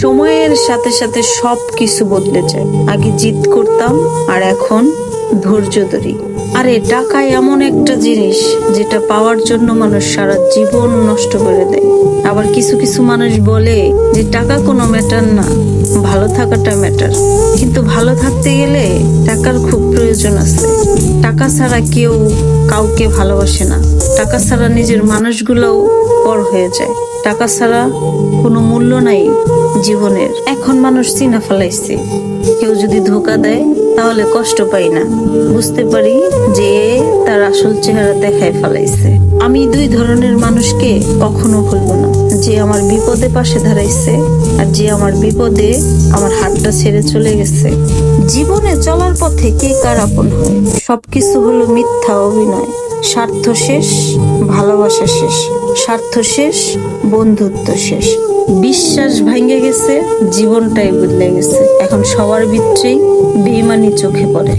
সময়ের সাথে সাথে সব কিছু বদলে যায়। আগে জিদ করতাম, আর এখন ধৈর্য ধরি। আরে টাকা এমন একটা জিনিস যেটা পাওয়ার জন্য মানুষ সারা জীবন নষ্ট করে দেয়। আবার কিছু কিছু মানুষ বলে যে, টাকা কোনো ম্যাটার না, ভালো থাকাটা ম্যাটার কিন্তু ভালো থাকতে গেলে টাকার খুব প্রয়োজন আছে। টাকা ছাড়া কেউ কাউকে ভালোবাসে না। টাকা ছাড়া নিজের মানুষগুলোও পর হয়ে যায়। টাকা ছাড়া কোনো মূল্য নাই জীবনের। এখন মানুষ চিনা ফেলাইছে। কেউ যদি ধোকা দেয়, তাহলে কষ্ট পাই না। বুঝতে পারি যে তার আসল চেহারা দেখায় ফেলাইছে। আমি দুই ধরনের মানুষকে কখনো ভুলবো না। যে আমার বিপদে পাশে দাঁড়াইছে আর যে আমার বিপদে আমার হাতটা ছেড়ে চলে গেছে। জীবনে চলার পথে কে কার আপন হয়? সবকিছু হলো মিথ্যা অভিনয়। স্বার্থ শেষ ভালোবাসা শেষ। স্বার্থ শেষ বন্ধুত্ব শেষ। বিশ্বাস ভেঙে গেছে, জীবনটাই বদলে গেছে। এখন সবার ভিতরেই বেইমানি চোখে পড়ে।